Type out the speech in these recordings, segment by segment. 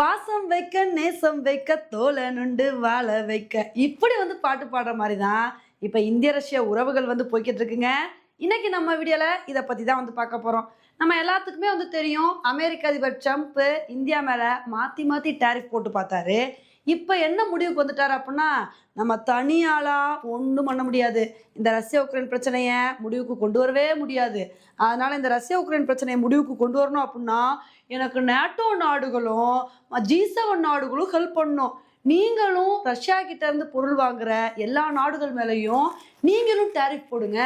பாசம் வைக்க நேசம் வைக்க தோழனுண்டு வாழ வைக்க. இப்படி வந்து பாட்டு பாடுற மாதிரி தான் இப்போ இந்திய ரஷ்ய உறவுகள் வந்து போய்கிட்டு இருக்குங்க. இன்னைக்கு நம்ம வீடியோவில் இதை பற்றி தான் வந்து பார்க்க போகிறோம் நம்ம எல்லாத்துக்குமே வந்து தெரியும் அமெரிக்க அதிபர் ட்ரம்ப்பு இந்தியா மேலே மாற்றி மாற்றி டேரிஃப் போட்டு பார்த்தாரு. இப்போ என்ன முடிவுக்கு வந்துட்டார் அப்படின்னா நம்ம தனியாளாக ஒன்றும் பண்ண முடியாது. இந்த ரஷ்ய உக்ரைன் பிரச்சனையை முடிவுக்கு கொண்டு வரவே முடியாது. அதனால் இந்த ரஷ்ய உக்ரைன் பிரச்சனையை முடிவுக்கு கொண்டு வரணும் அப்படின்னா எனக்கு நேட்டோ நாடுகளும் ஜி செவன் நாடுகளும் ஹெல்ப் பண்ணணும் நீங்களும் ரஷ்யா கிட்ட இருந்து பொருள் வாங்குற எல்லா நாடுகள் மேலேயும் நீங்களும் டேரிஃப் போடுங்க.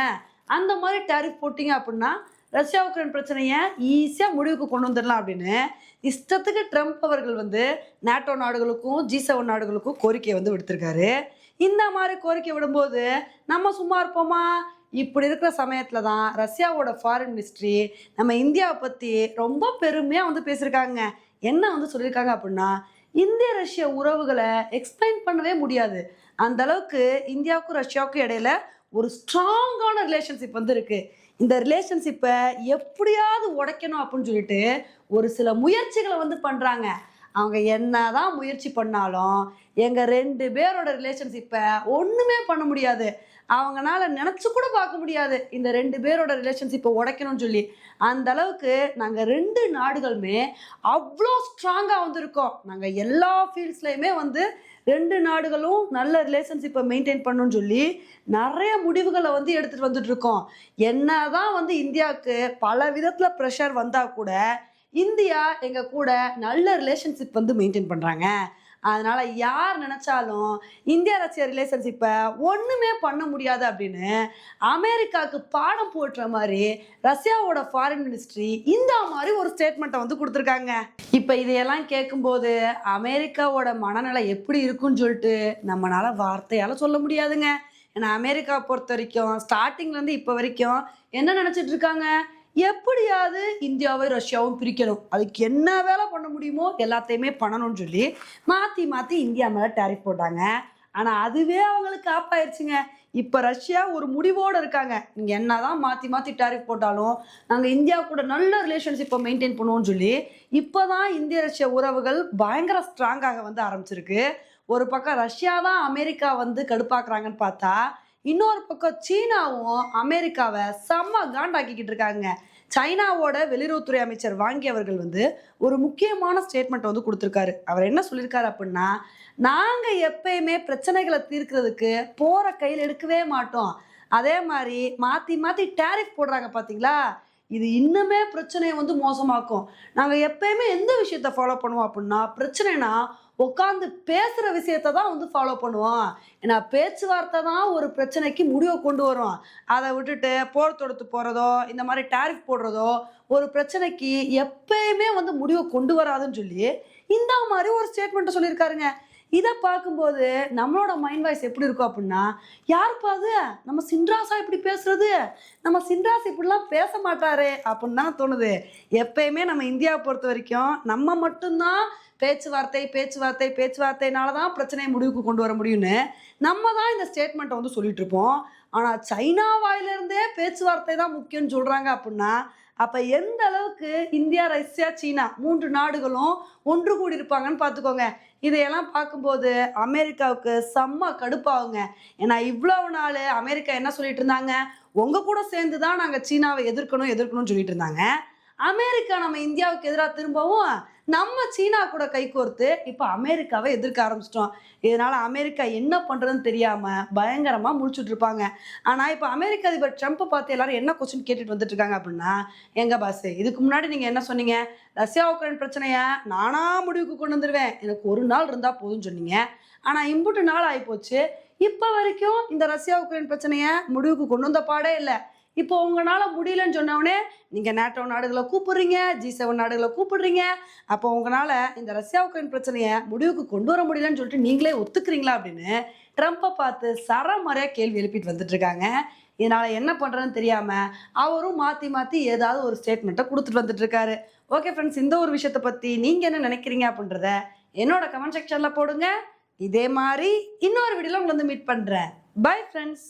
அந்த மாதிரி டேரிஃப் போட்டீங்க அப்படின்னா ரஷ்யா உக்ரைன் பிரச்சனையை ஈஸியாக முடிவுக்கு கொண்டு வந்துடலாம் அப்படின்னு இஷ்டத்துக்கு ட்ரம்ப் அவர்கள் வந்து நேட்டோ நாடுகளுக்கும் ஜி செவன் நாடுகளுக்கும் கோரிக்கையை வந்து விடுத்திருக்காரு. இந்த மாதிரி கோரிக்கை விடும்போது நம்ம சும்மா இருப்போமா? இப்படி இருக்கிற சமயத்தில் தான் ரஷ்யாவோட ஃபாரின் மினிஸ்ட்ரி நம்ம இந்தியாவை பற்றி ரொம்ப பெருமையாக வந்து பேசியிருக்காங்க. என்ன வந்து சொல்லியிருக்காங்க அப்படின்னா இந்திய ரஷ்ய உறவுகளை எக்ஸ்பிளைன் பண்ணவே முடியாது. அந்த அளவுக்கு இந்தியாவுக்கும் ரஷ்யாவுக்கும் இடையில ஒரு ஸ்ட்ராங்கான ரிலேஷன்ஷிப் வந்து இருக்குது இந்த ரிலேஷன்ஷிப்பை எப்படியாவது உடைக்கணும் அப்படின்னு சொல்லிட்டு ஒரு சில முயற்சிகளை வந்து பண்ணுறாங்க அவங்க என்ன தான் முயற்சி பண்ணாலும் எங்கள் ரெண்டு பேரோட ரிலேஷன்ஷிப்பை ஒன்றுமே பண்ண முடியாது. அவங்கனால நினச்சி கூட பார்க்க முடியாது. இந்த ரெண்டு பேரோட ரிலேஷன்ஷிப்பை உடைக்கணும்னு சொல்லி. அந்த அளவுக்கு நாங்கள் ரெண்டு நாடுகளுமே அவ்வளோ ஸ்ட்ராங்காக வந்திருக்கோம். நாங்கள் எல்லா ஃபீல்ட்ஸ்லையுமே வந்து ரெண்டு நாடுகளும் நல்ல ரிலேஷன்ஷிப்பை மெயின்டைன் பண்ணணும்னு சொல்லி நிறைய முடிவுகளை வந்து எடுத்துகிட்டு வந்துட்டு இருக்கோம். என்னதான் வந்து இந்தியாவுக்கு பல விதத்தில் ப்ரெஷர் வந்தால் கூட இந்தியா எங்கள் கூட நல்ல ரிலேஷன்ஷிப் வந்து மெயின்டைன் பண்ணுறாங்க அதனால் யார் நினச்சாலும் இந்தியா ரஷ்யா ரிலேஷன்ஷிப்பை ஒன்றுமே பண்ண முடியாது அப்படின்னு அமெரிக்காவுக்கு பாடம் போட்டுற மாதிரி ரஷ்யாவோட ஃபாரின் மினிஸ்ட்ரி இந்த மாதிரி ஒரு ஸ்டேட்மெண்ட்டை வந்து கொடுத்துருக்காங்க. இப்போ இதையெல்லாம் கேட்கும்போது அமெரிக்காவோட மனநிலை எப்படி இருக்குன்னு சொல்லிட்டு நம்மளால் வார்த்தையால் சொல்ல முடியாதுங்க. ஏன்னா அமெரிக்கா பொறுத்த வரைக்கும் ஸ்டார்டிங்லேருந்து இப்போ வரைக்கும் என்ன நினச்சிட்டு இருக்காங்க? எப்படியாவது இந்தியாவை ரஷ்யாவும் பிரிக்கணும். அதுக்கு என்ன வேலை பண்ண முடியுமோ எல்லாத்தையுமே பண்ணணும்னு சொல்லி மாற்றி மாற்றி இந்தியா மேலே டேரிஃப் போட்டாங்க. ஆனால் அதுவே அவங்களுக்கு ஆப்பாயிருச்சுங்க இப்போ ரஷ்யா ஒரு முடிவோடு இருக்காங்க. நீங்கள் என்ன தான் மாற்றி மாற்றி டேரிஃப் போட்டாலும் நாங்கள் இந்தியா கூட நல்ல ரிலேஷன்ஷிப்பை மெயின்டைன் பண்ணுவோம்னு சொல்லி இப்போ தான் இந்திய ரஷ்ய உறவுகள் பயங்கர ஸ்ட்ராங்காக வந்து ஆரம்பிச்சிருக்கு. ஒரு பக்கம் ரஷ்யா தான் அமெரிக்கா வந்து கடுப்பாக்குறாங்கன்னு பார்த்தா இன்னொரு பக்கம் சீனாவும் அமெரிக்காவை செம்ம காண்டாக்கிக்கிட்டு இருக்காங்க. சைனாவோட வெளியுறவுத்துறை அமைச்சர் வாங்கி அவர்கள் வந்து ஒரு முக்கியமான ஸ்டேட்மெண்ட் வந்து கொடுத்துருக்காரு. அவர் என்ன சொல்லியிருக்காரு அப்படின்னா நாங்கள் எப்பயுமே பிரச்சனைகளை தீர்க்கிறதுக்கு போகிற கையில் எடுக்கவே மாட்டோம். அதே மாதிரி மாற்றி மாற்றி டேரிஃப் போடுறாங்க பார்த்தீங்களா இது இன்னுமே பிரச்சனையை வந்து மோசமாக்கும். நாங்கள் எப்பயுமே எந்த விஷயத்த ஃபாலோ பண்ணுவோம் அப்படின்னா பிரச்சனைனா உட்காந்து பேசுகிற விஷயத்த தான் வந்து ஃபாலோ பண்ணுவோம் ஏன்னா பேச்சுவார்த்தை தான் ஒரு பிரச்சனைக்கு முடிவை கொண்டு வரும். அதை விட்டுட்டு போர் தொடுத்து போகிறதோ இந்த மாதிரி டேரிஃப் போடுறதோ ஒரு பிரச்சனைக்கு எப்பயுமே வந்து முடிவை கொண்டு வராதுன்னு சொல்லி இந்த மாதிரி ஒரு ஸ்டேட்மெண்ட்டை சொல்லியிருக்காருங்க. இதை பார்க்கும்போது நம்மளோட மைண்ட் வாய்ஸ் எப்படி இருக்கும் அப்படின்னா யாருப்பா அது? நம்ம சின்ராசா இப்படி பேசுறது? நம்ம சின்ராஸ் இப்படிலாம் பேச மாட்டாரு அப்படின்னு தான் தோணுது. எப்பயுமே நம்ம இந்தியாவை பொறுத்த வரைக்கும் நம்ம மட்டும்தான் பேச்சுவார்த்தை பேச்சுவார்த்தை பேச்சுவார்த்தைனால தான் பிரச்சனையை முடிவுக்கு கொண்டு வர முடியும்னு நம்ம தான் இந்த ஸ்டேட்மெண்ட்டை வந்து சொல்லிட்டு இருப்போம். ஆனால் சைனா வாயிலிருந்தே பேச்சுவார்த்தை தான் முக்கியம்னு சொல்கிறாங்க அப்படின்னா அப்போ எந்த அளவுக்கு இந்தியா ரஷ்யா சீனா மூன்று நாடுகளும் ஒன்று கூடி இருப்பாங்கன்னு பார்த்துக்கோங்க. இதையெல்லாம் பார்க்கும்போது அமெரிக்காவுக்கு செம்ம கடுப்பாகுங்க. ஏன்னா இவ்வளவு நாள் அமெரிக்கா என்ன சொல்லிட்டு இருந்தாங்க? உங்கள் கூட சேர்ந்து தான் நாங்கள் சீனாவை எதிர்க்கணும் எதிர்க்கணும்னு சொல்லிட்டு இருந்தாங்க. அமெரிக்கா நம்ம இந்தியாவுக்கு எதிராக திரும்பவும் நம்ம சீனா கூட கைகோர்த்து இப்போ அமெரிக்காவை எதிர்க்க ஆரம்பிச்சிட்டோம். இதனால அமெரிக்கா என்ன பண்ணுறதுன்னு தெரியாமல் பயங்கரமாக முடிச்சுட்டு இருப்பாங்க. ஆனால் இப்போ அமெரிக்க அதிபர் ட்ரம்ப்பை பார்த்து எல்லாரும் என்ன கொஸ்டின் கேட்டுட்டு வந்துட்டு இருக்காங்க அப்படின்னா எங்க பாஸ் இதுக்கு முன்னாடி நீங்கள் என்ன சொன்னீங்க? ரஷ்யா உக்ரைன் பிரச்சனையை நானா முடிவுக்கு கொண்டு வந்துடுவேன் எனக்கு ஒரு நாள் இருந்தால் போதும்னு சொன்னீங்க. ஆனால் இம்புட்டு நாள் ஆகிப்போச்சு இப்போ வரைக்கும் இந்த ரஷ்யா உக்ரைன் பிரச்சனையை முடிவுக்கு கொண்டு வந்த பாடே இல்லை. இப்போ உங்களால் முடியலன்னு சொன்னவொடனே நீங்கள் நேட்டோ நாடுகளை கூப்பிடுறீங்க ஜி செவன் நாடுகளை கூப்பிடுறீங்க. அப்போ உங்களால் இந்த ரஷ்யா உக்ரைன் பிரச்சனையை முடிவுக்கு கொண்டு வர முடியலன்னு சொல்லிட்டு நீங்களே ஒத்துக்கிறீங்களா? அப்படின்னு ட்ரம்ப்பை பார்த்து சரமறையாக கேள்வி எழுப்பிட்டு வந்துட்டு இருக்காங்க இதனால் என்ன பண்ணுறதுன்னு தெரியாமல் அவரும் மாற்றி மாற்றி ஏதாவது ஒரு ஸ்டேட்மெண்ட்டை கொடுத்துட்டு வந்துட்டுருக்காரு. ஓகே ஃப்ரெண்ட்ஸ் இந்த ஒரு விஷயத்தை பற்றி நீங்கள் என்ன நினைக்கிறீங்க அப்படின்றத என்னோட கமெண்ட் செக்ஷனில் போடுங்க. இதே மாதிரி இன்னொரு வீடியோவில் உங்களை வந்து மீட் பண்ணுறேன் பை ஃப்ரெண்ட்ஸ்